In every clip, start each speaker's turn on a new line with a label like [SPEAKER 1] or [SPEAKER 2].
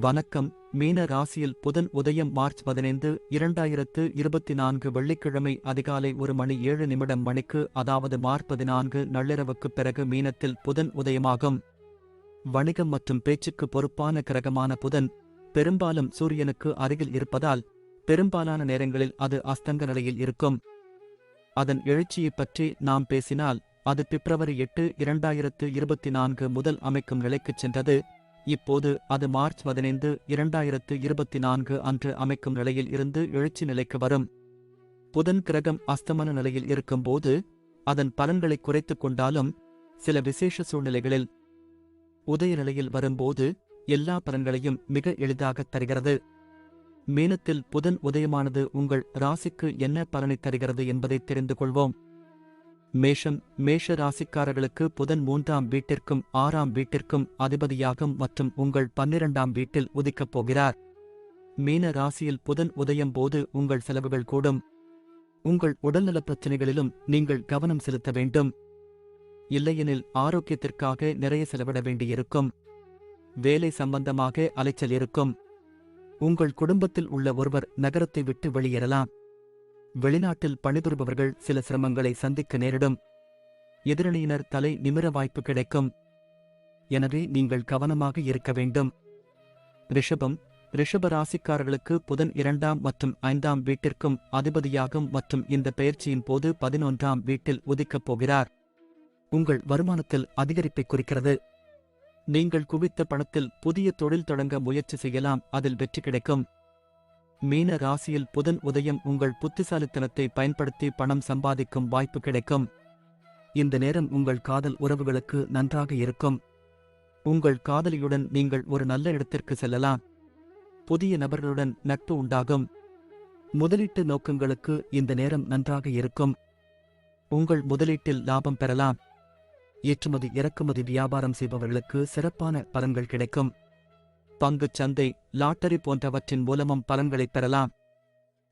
[SPEAKER 1] வணக்கம். மீன ராசியில் புதன் உதயம் மார்ச் பதினைந்து இரண்டாயிரத்து இருபத்தி நான்கு வெள்ளிக்கிழமை அதிகாலை ஒரு மணி ஏழு நிமிடம் மணிக்கு அதாவது மார்ச் பதினான்கு நள்ளிரவுக்குப் பிறகு மீனத்தில் புதன் உதயமாகும். வணிகம் மற்றும் பேச்சுக்கு பொறுப்பான கிரகமான புதன் பெரும்பாலும் சூரியனுக்கு அருகில் இருப்பதால் பெரும்பாலான நேரங்களில் அது அஸ்தங்க நிலையில் இருக்கும். அதன் எழுச்சியைப் பற்றி நாம் பேசினால் அது பிப்ரவரி எட்டு இரண்டாயிரத்து இருபத்தி நான்கு முதல் அமைக்கும் நிலைக்குச் சென்றது. இப்போது அது மார்ச் பதினைந்து இரண்டாயிரத்து இருபத்தி நான்கு அன்று அமைக்கும் நிலையில் இருந்து எழுச்சி நிலைக்கு வரும். புதன் கிரகம் அஸ்தமன நிலையில் இருக்கும்போது அதன் பலன்களை குறைத்துக் கொண்டாலும் சில விசேஷ சூழ்நிலைகளில் உதய நிலையில் வரும்போது எல்லா பலன்களையும் மிக எளிதாகத் தருகிறது. மீனத்தில் புதன் உதயமானது உங்கள் ராசிக்கு என்ன பலனை தருகிறது என்பதை தெரிந்து கொள்வோம். மேஷம் மேஷ ராசிக்காரர்களுக்கு புதன் மூன்றாம் வீட்டிற்கும் ஆறாம் வீட்டிற்கும் அதிபதியாகும் மற்றும் உங்கள் பன்னிரண்டாம் வீட்டில் உதிக்கப் போகிறார். மீன ராசியில் புதன் உதயம் போது உங்கள் செலவுகள் கூடும். உங்கள் உடல்நலப் பிரச்சினைகளிலும் நீங்கள் கவனம் செலுத்த வேண்டும். இல்லையெனில் ஆரோக்கியத்திற்காக நிறைய செலவிட வேண்டியிருக்கும். வேலை சம்பந்தமாக அலைச்சல் இருக்கும். உங்கள் குடும்பத்தில் உள்ள ஒருவர் நகரத்தை விட்டு வெளியேறலாம். வெளிநாட்டில் பணிபுரிபவர்கள் சில சிரமங்களை சந்திக்க நேரிடும். எதிரணியினர் தலை நிமிர வாய்ப்பு கிடைக்கும். எனவே நீங்கள் கவனமாக இருக்க வேண்டும். ரிஷபம் ரிஷப ராசிக்காரர்களுக்கு புதன் இரண்டாம் மற்றும் ஐந்தாம் வீட்டிற்கும் அதிபதியாகும் மற்றும் இந்த பெயர்ச்சியின் போது பதினொன்றாம் வீட்டில் உதிக்கப் போகிறார். உங்கள் வருமானத்தில் அதிகரிப்பை குறிக்கிறது. நீங்கள் குவித்த பணத்தில் புதிய தொழில் தொடங்க முயற்சி செய்யலாம் அதில் வெற்றி கிடைக்கும். மீன ராசியில் புதன் உதயம் உங்கள் புத்திசாலித்தனத்தை பயன்படுத்தி பணம் சம்பாதிக்கும் வாய்ப்பு கிடைக்கும். இந்த நேரம் உங்கள் காதல் உறவுகளுக்கு நன்றாக இருக்கும். உங்கள் காதலியுடன் நீங்கள் ஒரு நல்ல இடத்திற்கு செல்லலாம். புதிய நபர்களுடன் நட்பு உண்டாகும். முதலீட்டு நோக்கங்களுக்கு இந்த நேரம் நன்றாக இருக்கும். உங்கள் முதலீட்டில் லாபம் பெறலாம். ஏற்றுமதி இறக்குமதி வியாபாரம் செய்பவர்களுக்கு சிறப்பான பலன்கள் கிடைக்கும். பங்குச் சந்தை லாட்டரி போன்றவற்றின் மூலமும் பலன்களைப் பெறலாம்.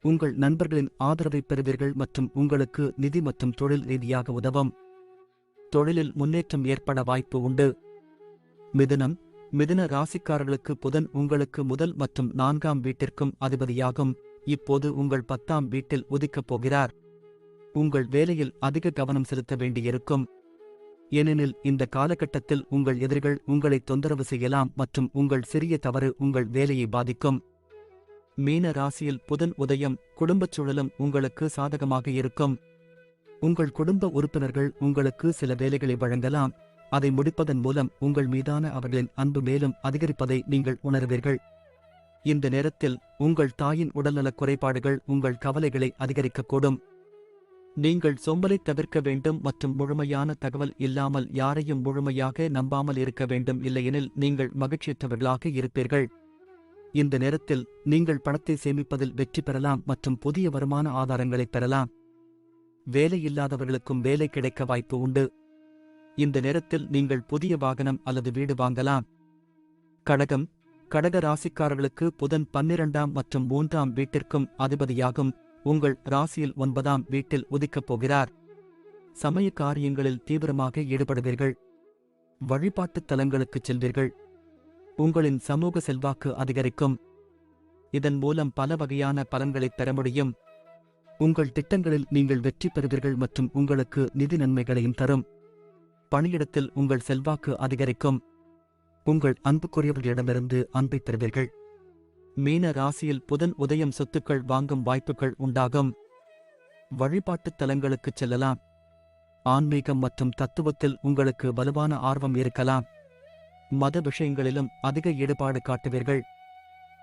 [SPEAKER 1] உங்கள் நண்பர்களின் ஆதரவை பெறுவீர்கள் மற்றும் உங்களுக்கு நிதி மற்றும் தொழில் ரீதியாக உதவும். தொழிலில் முன்னேற்றம் ஏற்பட வாய்ப்பு உண்டு. மிதுனம். மிதுன ராசிக்காரர்களுக்கு புதன் உங்களுக்கு முதல் மற்றும் நான்காம் வீட்டிற்கும் அதிபதியாகும். இப்போது உங்கள் பத்தாம் வீட்டில் உதிக்கப் போகிறார். உங்கள் வேலையில் அதிக கவனம் செலுத்த வேண்டியிருக்கும். ஏனெனில் இந்த காலகட்டத்தில் உங்கள் எதிரிகள் உங்களை தொந்தரவு செய்யலாம் மற்றும் உங்கள் சிறிய தவறு உங்கள் வேலையை பாதிக்கும். மீன ராசியில் புதன் உதயம் குடும்பச் சூழலும் உங்களுக்கு சாதகமாக இருக்கும். உங்கள் குடும்ப உறுப்பினர்கள் உங்களுக்கு சில வேலைகளை வழங்கலாம். அதை முடிப்பதன் மூலம் உங்கள் மீதான அவர்களின் அன்பு மேலும் அதிகரிப்பதை நீங்கள் உணர்வீர்கள். இந்த நேரத்தில் உங்கள் தாயின் உடல்நலக் குறைபாடுகள் உங்கள் கவலைகளை அதிகரிக்கக்கூடும். நீங்கள் சோம்பலை தவிர்க்க வேண்டும் மற்றும் முழுமையான தகவல் இல்லாமல் யாரையும் முழுமையாக நம்பாமல் இருக்க வேண்டும் இல்லையெனில் நீங்கள் மகிழ்ச்சியற்றவர்களாக இருப்பீர்கள். இந்த நேரத்தில் நீங்கள் பணத்தை சேமிப்பதில் வெற்றி பெறலாம் மற்றும் புதிய வருமான ஆதாரங்களை பெறலாம். வேலை இல்லாதவர்களுக்கும் வேலை கிடைக்க வாய்ப்பு உண்டு. இந்த நேரத்தில் நீங்கள் புதிய வாகனம் அல்லது வீடு வாங்கலாம். கடகம் கடக ராசிக்காரர்களுக்கு புதன் பன்னிரண்டாம் மற்றும் மூன்றாம் வீட்டிற்கும் அதிபதியாகும். உங்கள் ராசியில் ஒன்பதாம் வீட்டில் உதிக்கப் போகிறார். சமய காரியங்களில் தீவிரமாக ஈடுபடுவீர்கள். வழிபாட்டுத் தலங்களுக்குச் செல்வீர்கள். உங்களின் சமூக செல்வாக்கு அதிகரிக்கும். இதன் மூலம் பல வகையான பலன்களைப் பெற முடியும். உங்கள் திட்டங்களில் நீங்கள் வெற்றி பெறுவீர்கள் மற்றும் உங்களுக்கு நிதி நன்மைகளையும் தரும். பணியிடத்தில் உங்கள் செல்வாக்கு அதிகரிக்கும். உங்கள் அன்புக்குரியவர்களிடமிருந்து அன்பை பெறுவீர்கள். மீன ராசியில் புதன் உதயம் சொத்துக்கள் வாங்கும் வாய்ப்புகள் உண்டாகும். வழிபாட்டுத் தலங்களுக்குச் செல்லலாம். ஆன்மீகம் மற்றும் தத்துவத்தில் உங்களுக்கு வலுவான ஆர்வம் இருக்கலாம். மத விஷயங்களிலும் அதிக ஈடுபாடு காட்டுவீர்கள்.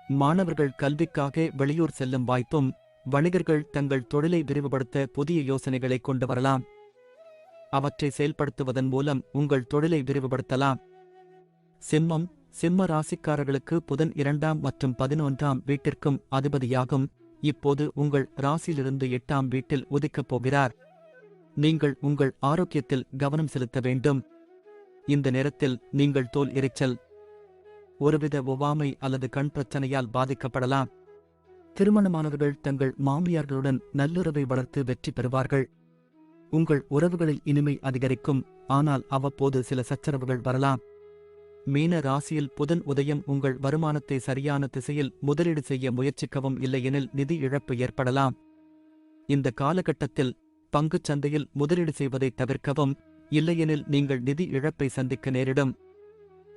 [SPEAKER 1] மாணவர்கள் கல்விக்காக வெளியூர் செல்லும் வாய்ப்பும் வணிகர்கள் தங்கள் தொழிலை விரிவுபடுத்த புதிய யோசனைகளை கொண்டு வரலாம். அவற்றை செயல்படுத்துவதன் மூலம் உங்கள் தொழிலை விரிவுபடுத்தலாம். சிம்மம் சிம்ம ராசிக்காரர்களுக்கு புதன் இரண்டாம் மற்றும் பதினொன்றாம் வீட்டிற்கும் அதிபதியாகும். இப்போது உங்கள் ராசியிலிருந்து எட்டாம் வீட்டில் உதிக்கப் போகிறார். நீங்கள் உங்கள் ஆரோக்கியத்தில் கவனம் செலுத்த வேண்டும். இந்த நேரத்தில் நீங்கள் தோல் எரிச்சல் ஒருவித ஒவ்வாமை அல்லது கண் பிரச்சனையால் பாதிக்கப்படலாம். திருமணமானவர்கள் தங்கள் மாமியார்களுடன் நல்லுறவை வளர்த்து வெற்றி பெறுவார்கள். உங்கள் உறவுகளில் இனிமை அதிகரிக்கும். ஆனால் அவ்வப்போது சில சச்சரவுகள் வரலாம். மீன ராசியில் புதன் உதயம் உங்கள் வருமானத்தை சரியான திசையில் முதலீடு செய்ய முயற்சிக்கவும் இல்லையெனில் நிதி இழப்பு ஏற்படலாம். இந்த காலகட்டத்தில் பங்குச் சந்தையில் முதலீடு செய்வதை தவிர்க்கவும் இல்லையெனில் நீங்கள் நிதி இழப்பை சந்திக்க நேரிடும்.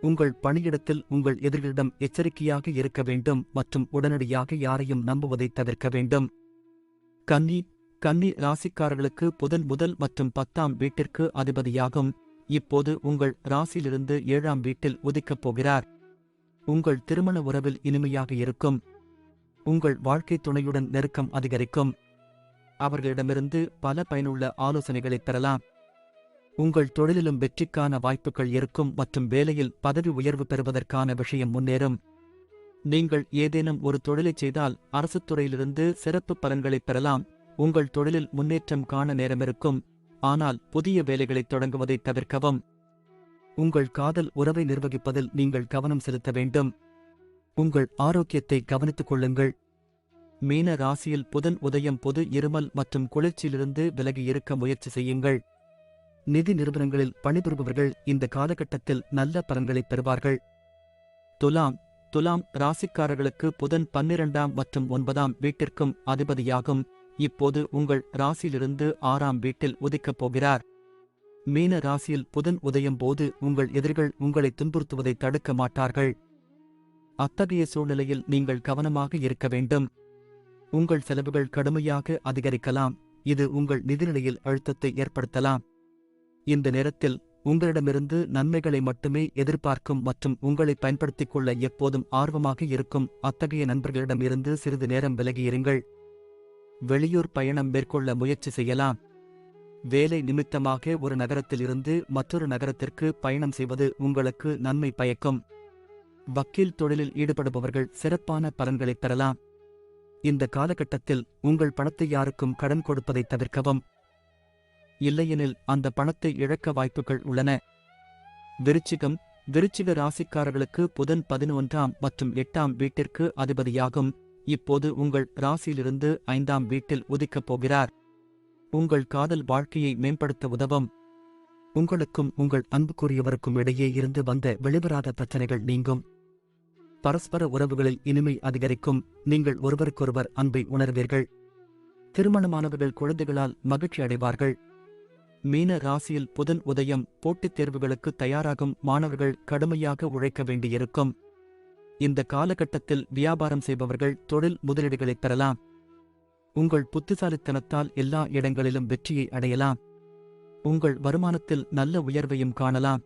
[SPEAKER 1] உங்கள் பணியிடத்தில் உங்கள் எதிரிகளிடம் எச்சரிக்கையாக இருக்க வேண்டும் மற்றும் உடனடியாக யாரையும் நம்புவதை தவிர்க்க வேண்டும். கன்னி கன்னி ராசிக்காரர்களுக்கு புதன் முதல் மற்றும் பத்தாம் வீட்டிற்கு அதிபதியாகும். இப்போது உங்கள் ராசியிலிருந்து ஏழாம் வீட்டில் உதிக்கப் போகிறார். உங்கள் திருமண உறவில் இனிமையாக இருக்கும். உங்கள் வாழ்க்கை துணையுடன் நெருக்கம் அதிகரிக்கும். அவர்களிடமிருந்து பல பயனுள்ள ஆலோசனைகளை பெறலாம். உங்கள் தொழிலிலும் வெற்றிக்கான வாய்ப்புகள் இருக்கும் மற்றும் வேலையில் பதவி உயர்வு பெறுவதற்கான விஷயம் முன்னேறும். நீங்கள் ஏதேனும் ஒரு தொழிலைச் செய்தால் அரசுத் துறையிலிருந்து சிறப்பு பலன்களைப் பெறலாம். உங்கள் தொழிலில் முன்னேற்றம் காண நேரமிருக்கும். ஆனால் புதிய வேலைகளைத் தொடங்குவதைத் தவிர்க்கவும். உங்கள் காதல் உறவை நிர்வகிப்பதில் நீங்கள் கவனம் செலுத்த வேண்டும். உங்கள் ஆரோக்கியத்தை கவனித்துக் கொள்ளுங்கள். மீன ராசியில் புதன் உதயம் பொது இருமல் மற்றும் குளிர்ச்சியிலிருந்து விலகி இருக்க முயற்சி செய்யுங்கள். நிதி நிறுவனங்களில் பணிபுரிபவர்கள் இந்த காலகட்டத்தில் நல்ல பலன்களைப் பெறுவார்கள். துலாம் துலாம் ராசிக்காரர்களுக்கு புதன் பன்னிரண்டாம் மற்றும் ஒன்பதாம் வீட்டிற்கும் அதிபதியாகும். இப்போது உங்கள் ராசியிலிருந்து ஆறாம் வீட்டில் உதிக்கப் போகிறார். மீன ராசியில் புதன் உதயம் போது உங்கள் எதிரிகள் உங்களை துன்புறுத்துவதை தடுக்க மாட்டார்கள். அத்தகைய சூழ்நிலையில் நீங்கள் கவனமாக இருக்க வேண்டும். உங்கள் செலவுகள் கடுமையாக அதிகரிக்கலாம். இது உங்கள் நிதிநிலையில் அழுத்தத்தை ஏற்படுத்தலாம். இந்த நேரத்தில் உங்களிடமிருந்து நன்மைகளை மட்டுமே எதிர்பார்க்கும் மற்றும் உங்களை பயன்படுத்திக் கொள்ள எப்போதும் ஆர்வமாக இருக்கும் அத்தகைய நண்பர்களிடமிருந்து சிறிது நேரம் விலகியிருங்கள். வெளியூர் பயணம் மேற்கொள்ள முயற்சி செய்யலாம். வேலை நிமித்தமாக ஒரு நகரத்திலிருந்து மற்றொரு நகரத்திற்கு பயணம் செய்வது உங்களுக்கு நன்மை பயக்கும். வக்கீல் தொழிலில் ஈடுபடுபவர்கள் சிறப்பான பலன்களைப் பெறலாம். இந்த காலகட்டத்தில் உங்கள் பணத்தை யாருக்கும் கடன் கொடுப்பதை தவிர்க்கவும். இல்லையெனில் அந்த பணத்தை இழக்க வாய்ப்புகள் உள்ளன. விருச்சிகம் விருச்சிக ராசிக்காரர்களுக்கு புதன் பதினொன்றாம் மற்றும் எட்டாம் வீட்டிற்கு அதிபதியாகும். இப்போது உங்கள் ராசியிலிருந்து ஐந்தாம் வீட்டில் உதிக்கப் போகிறார். உங்கள் காதல் வாழ்க்கையை மேம்படுத்த உதவும். உங்களுக்கும் உங்கள் அன்புக்குரியவருக்கும் இடையே இருந்து வந்த வெளிவராத பிரச்சனைகள் நீங்கும். பரஸ்பர உறவுகளில் இனிமை அதிகரிக்கும். நீங்கள் ஒருவருக்கொருவர் அன்பை உணர்வீர்கள். திருமணமானவர்கள் குழந்தைகளால் மகிழ்ச்சி அடைவார்கள். மீன ராசியில் புதன் உதயம் போட்டித் தேர்வுகளுக்கு தயாராகும். மாணவர்கள் கடுமையாக உழைக்க வேண்டியிருக்கும். இந்த காலகட்டத்தில் வியாபாரம் செய்பவர்கள் தொழில் முதலீடுகளைப் பெறலாம். உங்கள் புத்திசாலித்தனத்தால் எல்லா இடங்களிலும் வெற்றியை அடையலாம். உங்கள் வருமானத்தில் நல்ல உயர்வையும் காணலாம்.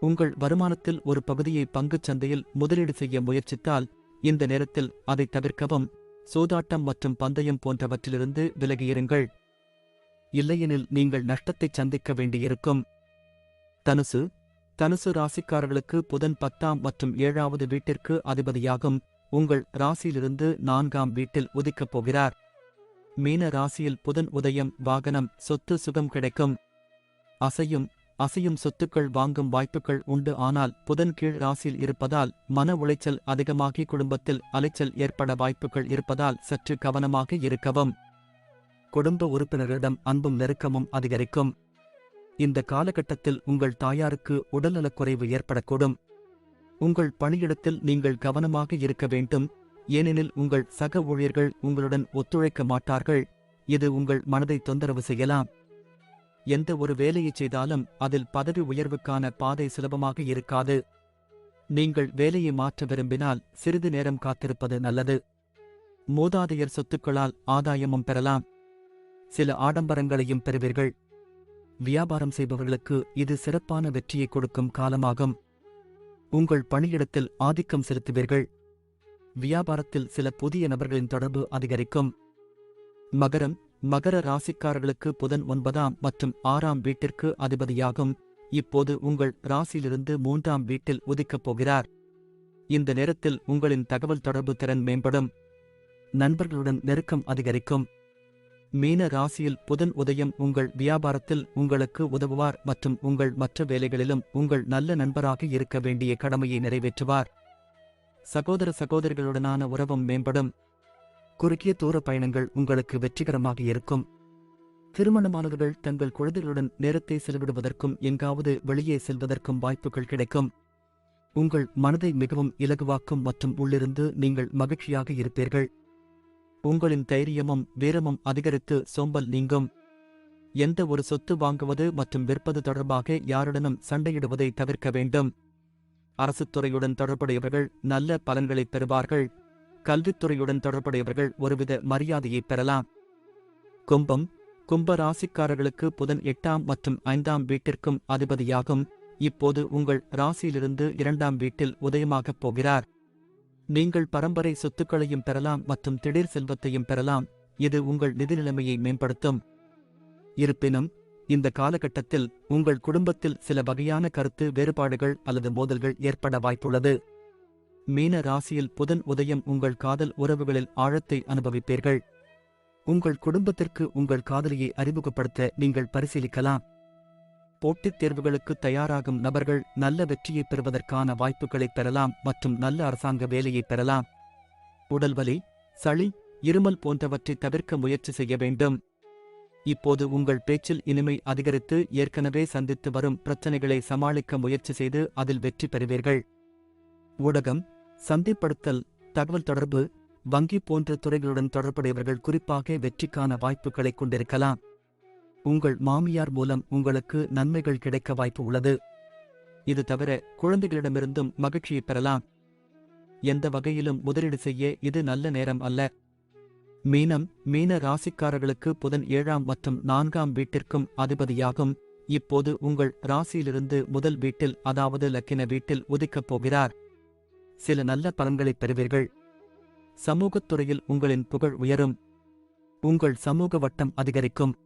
[SPEAKER 1] உங்கள் வருமானத்தில் ஒரு பகுதியை பங்குச் சந்தையில் முதலீடு செய்ய முயற்சித்தால் இந்த நேரத்தில் அதை தவிர்க்கவும் சூதாட்டம் மற்றும் பந்தயம் போன்றவற்றிலிருந்து விலகியிருங்கள். இல்லையெனில் நீங்கள் நஷ்டத்தைச் சந்திக்க வேண்டியிருக்கும். தனுசு தனுசு ராசிக்காரர்களுக்கு புதன் பத்தாம் மற்றும் ஏழாவது வீட்டிற்கு அதிபதியாகும். உங்கள் ராசியிலிருந்து நான்காம் வீட்டில் உதிக்கப் போகிறார். மீன ராசியில் புதன் உதயம் வாகனம் சொத்து சுகம் கிடைக்கும். அசையும் அசையும் சொத்துக்கள் வாங்கும் வாய்ப்புகள் உண்டு. ஆனால் புதன் கீழ் ராசியில் இருப்பதால் மன உளைச்சல் அதிகமாகி குடும்பத்தில் அலைச்சல் ஏற்பட வாய்ப்புகள் இருப்பதால் சற்று கவனமாக இருக்கவும். குடும்ப உறுப்பினர்களிடம் அன்பும் நெருக்கமும் அதிகரிக்கும். இந்த காலகட்டத்தில் உங்கள் தாயாருக்கு உடல்நலக்குறைவு ஏற்படக்கூடும். உங்கள் பணியிடத்தில் நீங்கள் கவனமாக இருக்க வேண்டும். ஏனெனில் உங்கள் சக ஊழியர்கள் உங்களுடன் ஒத்துழைக்க மாட்டார்கள். இது உங்கள் மனதை தொந்தரவு செய்யலாம். எந்த ஒரு வேலையைச் செய்தாலும் அதில் பதவி உயர்வுக்கான பாதை சுலபமாக இருக்காது. நீங்கள் வேலையை மாற்ற விரும்பினால் சிறிது நேரம் காத்திருப்பது நல்லது. மூதாதையர் சொத்துக்களால் ஆதாயமும் பெறலாம். சில ஆடம்பரங்களையும் பெறுவீர்கள். வியாபாரம் செய்பவர்களுக்கு இது சிறப்பான வெற்றியை கொடுக்கும் காலமாகும். உங்கள் பணியிடத்தில் ஆதிக்கம் செலுத்துவீர்கள். வியாபாரத்தில் சில புதிய நபர்களின் தொடர்பு அதிகரிக்கும். மகரம் மகர ராசிக்காரர்களுக்கு புதன் ஒன்பதாம் மற்றும் ஆறாம் வீட்டிற்கு அதிபதியாகும். இப்போது உங்கள் ராசியிலிருந்து மூன்றாம் வீட்டில் உதிக்கப் போகிறார். இந்த நேரத்தில் உங்களின் தகவல் தொடர்பு திறன் மேம்படும். நண்பர்களுடன் நெருக்கம் அதிகரிக்கும். மீன ராசியில் புதன் உதயம் உங்கள் வியாபாரத்தில் உங்களுக்கு உதவுவார் மற்றும் உங்கள் மற்ற வேலைகளிலும் உங்கள் நல்ல நண்பராக இருக்க வேண்டிய கடமையை நிறைவேற்றுவார். சகோதர சகோதரிகளுடனான உறவும் மேம்படும். குறுகிய தூர பயணங்கள் உங்களுக்கு வெற்றிகரமாக இருக்கும். திருமணமானவர்கள் தங்கள் குழந்தைகளுடன் நேரத்தை செலவிடுவதற்கும் எங்காவது வெளியே செல்வதற்கும் வாய்ப்புகள் கிடைக்கும். உங்கள் மனதை மிகவும் இலகுவாக்கும் மற்றும் உள்ளிருந்து நீங்கள் மகிழ்ச்சியாக இருப்பீர்கள். உங்களின் தைரியமும் வீரமும் அதிகரித்து சோம்பல் நீங்கும். எந்த ஒரு சொத்து வாங்குவது மற்றும் விற்பது தொடர்பாக யாருடனும் சண்டையிடுவதை தவிர்க்க வேண்டும். அரசுத் துறையுடன் தொடர்புடையவர்கள் நல்ல பலன்களைப் பெறுவார்கள். கல்வித்துறையுடன் தொடர்புடையவர்கள் ஒருவித மரியாதையைப் பெறலாம். கும்பம் கும்ப ராசிக்காரர்களுக்கு புதன் எட்டாம் மற்றும் ஐந்தாம் வீட்டிற்கும் அதிபதியாகும். இப்போது உங்கள் ராசியிலிருந்து இரண்டாம் வீட்டில் உதயமாகப் போகிறார். நீங்கள் பரம்பரை சொத்துக்களையும் பெறலாம் மற்றும் திடீர் செல்வத்தையும் பெறலாம். இது உங்கள் நிதி நிலைமையை மேம்படுத்தும். இருப்பினும் இந்த காலகட்டத்தில் உங்கள் குடும்பத்தில் சில வகையான கருத்து வேறுபாடுகள் அல்லது மோதல்கள் ஏற்பட வாய்ப்புள்ளது. மீன ராசியில் புதன் உதயம் உங்கள் காதல் உறவுகளில் ஆழத்தை அனுபவிப்பீர்கள். உங்கள் குடும்பத்திற்கு உங்கள் காதலியை அறிமுகப்படுத்த நீங்கள் பரிசீலிக்கலாம். போட்டித் தேர்வுகளுக்கு தயாராகும் நபர்கள் நல்ல வெற்றியைப் பெறுவதற்கான வாய்ப்புகளைப் பெறலாம் மற்றும் நல்ல அரசாங்க வேலையைப் பெறலாம். உடல்வலி சளி இருமல் போன்றவற்றை தவிர்க்க முயற்சி செய்ய வேண்டும். இப்போது உங்கள் பேச்சில் இனிமை அதிகரித்து ஏற்கனவே சந்தித்து வரும் பிரச்சனைகளை சமாளிக்க முயற்சி செய்து அதில் வெற்றி பெறுவீர்கள். ஊடகம் சந்தைப்படுத்தல் தகவல் தொடர்பு வங்கி போன்ற துறைகளுடன் தொடர்புடையவர்கள் குறிப்பாக வெற்றிக்கான வாய்ப்புகளை கொண்டிருக்கலாம். உங்கள் மாமியார் மூலம் உங்களுக்கு நன்மைகள் கிடைக்க வாய்ப்பு உள்ளது. இது தவிர குழந்தைகளிடமிருந்தும் மகிழ்ச்சியை பெறலாம். எந்த வகையிலும் முதலீடு செய்ய இது நல்ல நேரம் அல்ல. மீனம் மீன ராசிக்காரர்களுக்கு புதன் ஏழாம் மற்றும் நான்காம் வீட்டிற்கும் அதிபதியாகும். இப்போது உங்கள் ராசியிலிருந்து முதல் வீட்டில் அதாவது லக்கின வீட்டில் உதிக்கப் போகிறார். சில நல்ல பலன்களைப் பெறுவீர்கள். சமூகத் துறையில் உங்களின் புகழ் உயரும். உங்கள் சமூக வட்டம் அதிகரிக்கும்.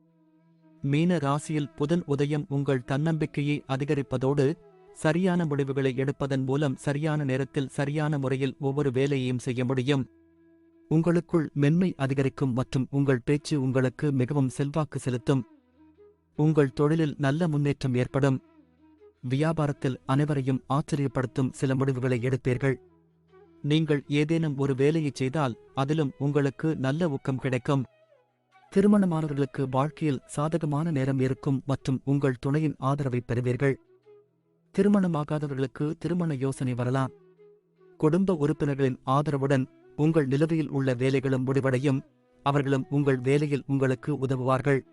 [SPEAKER 1] மீன ராசியில் புதன் உதயம் உங்கள் தன்னம்பிக்கையை அதிகரிப்பதோடு சரியான முடிவுகளை எடுப்பதன் மூலம் சரியான நேரத்தில் சரியான முறையில் ஒவ்வொரு வேலையையும் செய்ய முடியும். உங்களுக்குள் மென்மை அதிகரிக்கும் மற்றும் உங்கள் பேச்சு உங்களுக்கு மிகவும் செல்வாக்கு செலுத்தும். உங்கள் தொழிலில் நல்ல முன்னேற்றம் ஏற்படும். வியாபாரத்தில் அனைவரையும் ஆச்சரியப்படுத்தும் சில முடிவுகளை எடுப்பீர்கள். நீங்கள் ஏதேனும் ஒரு வேலையைச் செய்தால் அதிலும் உங்களுக்கு நல்ல ஊக்கம் கிடைக்கும். திருமணமானவர்களுக்கு வாழ்க்கையில் சாதகமான நேரம் இருக்கும் மற்றும் உங்கள் துணையின் ஆதரவை பெறுவீர்கள். திருமணமாகாதவர்களுக்கு திருமண யோசனை வரலாம். குடும்ப உறுப்பினர்களின் ஆதரவுடன் உங்கள் நிலுவையில் உள்ள வேலைகளும் முடிவடையும். அவர்களும் உங்கள் வேலையில் உங்களுக்கு உதவுவார்கள்.